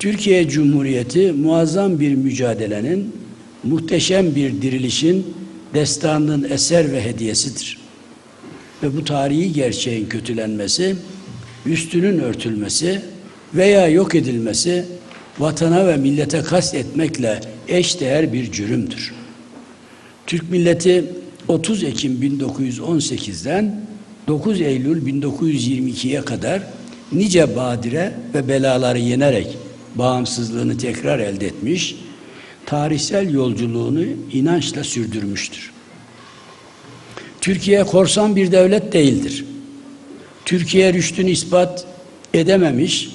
Türkiye Cumhuriyeti muazzam bir mücadelenin, muhteşem bir dirilişin, destanının eser ve hediyesidir. Ve bu tarihi gerçeğin kötülenmesi, üstünün örtülmesi veya yok edilmesi vatana ve millete kast etmekle eşdeğer bir cürümdür. Türk milleti 30 Ekim 1918'den 9 Eylül 1922'ye kadar nice badire ve belaları yenerek bağımsızlığını tekrar elde etmiş, tarihsel yolculuğunu inançla sürdürmüştür. Türkiye korsan bir devlet değildir. Türkiye rüştünü ispat edememiş,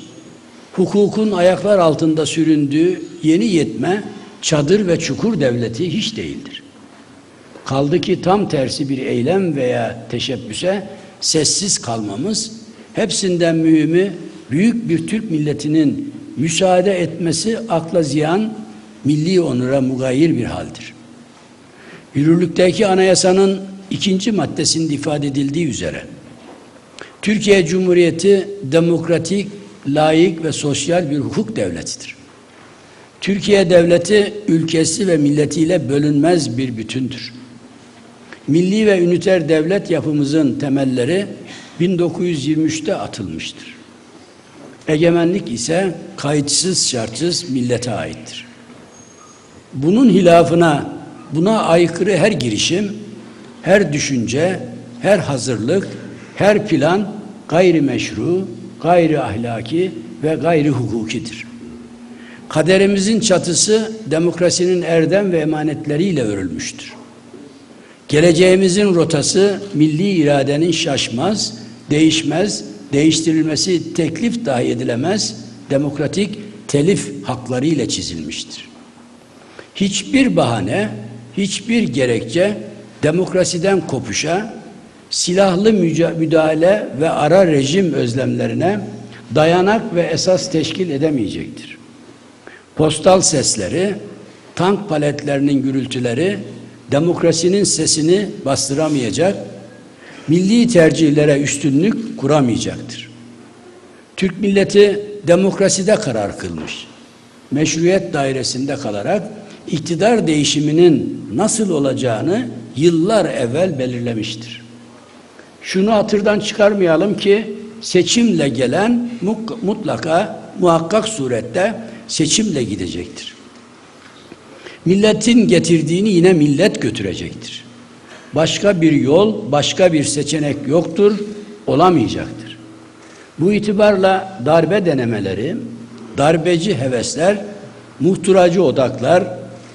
hukukun ayaklar altında süründüğü yeni yetme çadır ve çukur devleti hiç değildir. Kaldı ki tam tersi bir eylem veya teşebbüse sessiz kalmamız, hepsinden mühimi büyük bir Türk milletinin müsaade etmesi akla ziyan, milli onura mugayir bir haldir. Yürürlükteki anayasanın ikinci maddesinde ifade edildiği üzere, Türkiye Cumhuriyeti demokratik, layık ve sosyal bir hukuk devletidir. Türkiye devleti ülkesi ve milletiyle bölünmez bir bütündür. Milli ve üniter devlet yapımızın temelleri 1923'te atılmıştır. Egemenlik ise kayıtsız şartsız millete aittir. Bunun hilafına, buna aykırı her girişim, her düşünce, her hazırlık, her plan gayri meşru, gayri ahlaki ve gayri hukukidir. Kaderimizin çatısı demokrasinin erdem ve emanetleriyle örülmüştür. Geleceğimizin rotası milli iradenin şaşmaz, değişmez, değiştirilmesi teklif dahi edilemez demokratik telif hakları ile çizilmiştir. Hiçbir bahane, hiçbir gerekçe demokrasiden kopuşa, silahlı müdahale ve ara rejim özlemlerine dayanak ve esas teşkil edemeyecektir. Postal sesleri, tank paletlerinin gürültüleri demokrasinin sesini bastıramayacak, milli tercihlere üstünlük kuramayacaktır. Türk milleti demokraside karar kılmış. Meşruiyet dairesinde kalarak iktidar değişiminin nasıl olacağını yıllar evvel belirlemiştir. Şunu hatırdan çıkarmayalım ki seçimle gelen mutlaka muhakkak surette seçimle gidecektir. Milletin getirdiğini yine millet götürecektir. Başka bir yol, başka bir seçenek yoktur, olamayacaktır. Bu itibarla darbe denemeleri, darbeci hevesler, muhtıracı odaklar,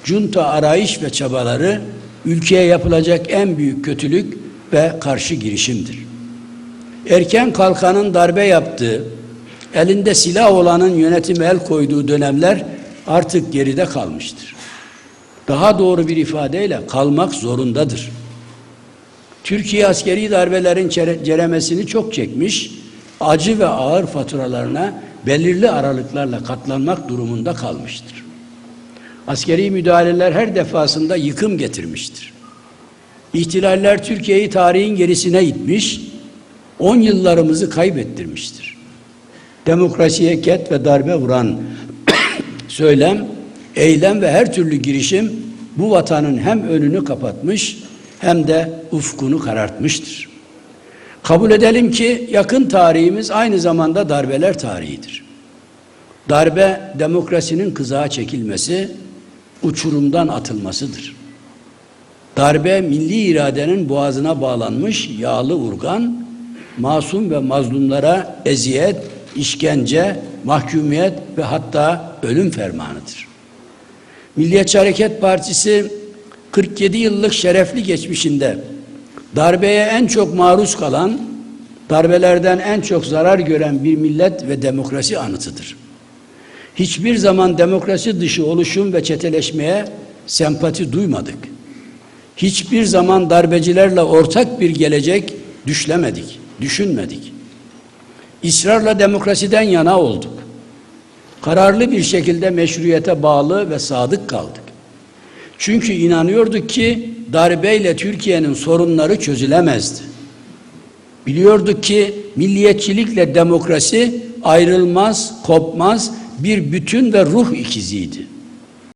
junta arayış ve çabaları ülkeye yapılacak en büyük kötülük ve karşı girişimdir. Erken kalkanın darbe yaptığı, elinde silah olanın yönetime el koyduğu dönemler artık geride kalmıştır. Daha doğru bir ifadeyle kalmak zorundadır. Türkiye askeri darbelerin ceremesini çok çekmiş, acı ve ağır faturalarına belirli aralıklarla katlanmak durumunda kalmıştır. Askeri müdahaleler her defasında yıkım getirmiştir. İhtilaller Türkiye'yi tarihin gerisine itmiş, on yıllarımızı kaybettirmiştir. Demokrasiye ket ve darbe vuran söylem, eylem ve her türlü girişim bu vatanın hem önünü kapatmış hem de ufkunu karartmıştır. Kabul edelim ki yakın tarihimiz aynı zamanda darbeler tarihidir. Darbe demokrasinin kızağa çekilmesi, uçurumdan atılmasıdır. Darbe milli iradenin boğazına bağlanmış yağlı urgan, masum ve mazlumlara eziyet, işkence, mahkumiyet ve hatta ölüm fermanıdır. Milliyetçi Hareket Partisi 47 yıllık şerefli geçmişinde darbeye en çok maruz kalan, darbelerden en çok zarar gören bir millet ve demokrasi anıtıdır. Hiçbir zaman demokrasi dışı oluşum ve çeteleşmeye sempati duymadık. Hiçbir zaman darbecilerle ortak bir gelecek düşlemedik, düşünmedik. İsrarla demokrasiden yana olduk. Kararlı bir şekilde meşruiyete bağlı ve sadık kaldık. Çünkü inanıyorduk ki darbeyle Türkiye'nin sorunları çözülemezdi. Biliyorduk ki milliyetçilikle demokrasi ayrılmaz, kopmaz, bir bütün ve ruh ikiziydi.